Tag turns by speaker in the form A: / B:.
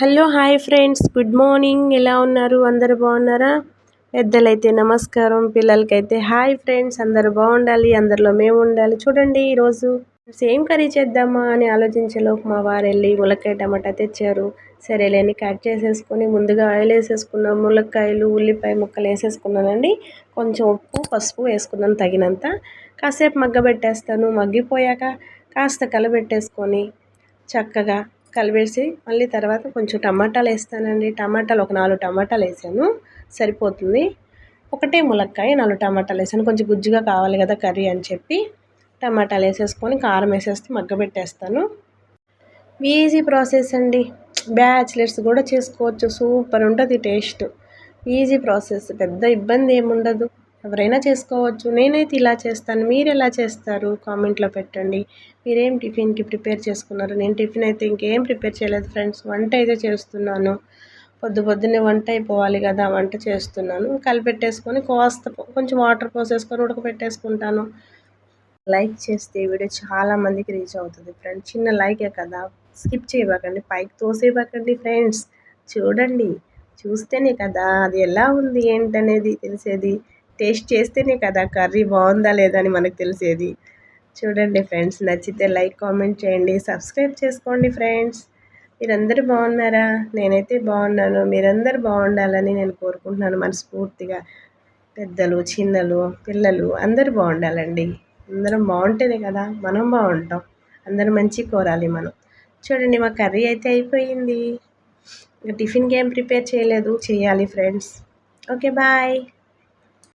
A: Hello hi friends. Good morning. ఎలా ఉన్నారు? అందరు బాగున్నారా? పెద్దలైతే నమస్కారం పిల్లలకైతే హాయ్ ఫ్రెండ్స్. అందరు బాగుండాలి అందరిలో మేము ఉండాలి. చూడండి ఈరోజు సేమ్ కర్రీ చేద్దామా అని ఆలోచించేలోపు మా వారు వెళ్ళి ములక్కాయ టమాటా తెచ్చారు. సరేలేని కట్ చేసేసుకొని ముందుగా ఆయిల్ వేసేసుకున్నాం. ములక్కాయలు ఉల్లిపాయ ముక్కలు వేసేసుకున్నానండి. కొంచెం ఉప్పు పసుపు వేసుకున్నాను తగినంత. కాసేపు మగ్గబెట్టేస్తాను. మగ్గిపోయాక కాస్త కలబెట్టేసుకొని చక్కగా కలిపేసి మళ్ళీ తర్వాత కొంచెం టమాటాలు వేస్తానండి. టమాటాలు ఒక నాలుగు టమాటాలు వేసాను. సరిపోతుంది. ఒకటే ములక్కాయ నాలుగు టమాటాలు వేసాను. కొంచెం గుజ్జుగా కావాలి కదా కర్రీ అని చెప్పి టమాటాలు వేసేసుకొని కారం వేసేస్తే మగ్గబెట్టేస్తాను. ఈజీ ప్రాసెస్ అండి. బ్యాచిలర్స్ కూడా చేసుకోవచ్చు. సూపర్ ఉంటుంది టేస్ట్ ఈజీ ప్రాసెస్ పెద్ద ఇబ్బంది ఏముండదు. ఎవరైనా చేసుకోవచ్చు. నేనైతే ఇలా చేస్తాను. మీరు ఎలా చేస్తారు? కామెంట్లో పెట్టండి. మీరేం టిఫిన్కి ప్రిపేర్ చేసుకున్నారు? నేను టిఫిన్ అయితే ఇంకేం ప్రిపేర్ చేయలేదు ఫ్రెండ్స్. వంట అయితే చేస్తున్నాను. పొద్దు పొద్దున్నే వంట అయిపోవాలి కదా వంట చేస్తున్నాను. కలిపెట్టేసుకొని కోస్త కొంచెం వాటర్ పోసేసుకొని ఉడకపెట్టేసుకుంటాను. లైక్ చేస్తే వీడియో చాలా మందికి రీచ్ అవుతుంది ఫ్రెండ్స్. చిన్న లైకే కదా. స్కిప్ చేయబాకండి. పైకి తోసేయబాకండి ఫ్రెండ్స్. చూడండి. చూస్తేనే కదా అది ఎలా ఉంది ఏంటనేది తెలిసేది. టేస్ట్ చేస్తేనే కదా కర్రీ బాగుందా లేదా అని మనకు తెలిసేది. చూడండి ఫ్రెండ్స్ నచ్చితే లైక్ కామెంట్ చేయండి. సబ్స్క్రైబ్ చేసుకోండి ఫ్రెండ్స్. మీరందరూ బాగున్నారా? నేనైతే బాగున్నాను. మీరందరూ బాగుండాలని నేను కోరుకుంటున్నాను మనస్ఫూర్తిగా. పెద్దలు చిన్నలు పిల్లలు అందరూ బాగుండాలండి. అందరం బాగుంటేనే కదా మనం బాగుంటాం. అందరూ మంచి కోరాలి మనం. చూడండి మా కర్రీ అయితే అయిపోయింది. ఇంకా టిఫిన్కి ఏం ప్రిపేర్ చేయలేదు. చేయాలి ఫ్రెండ్స్. Okay bye.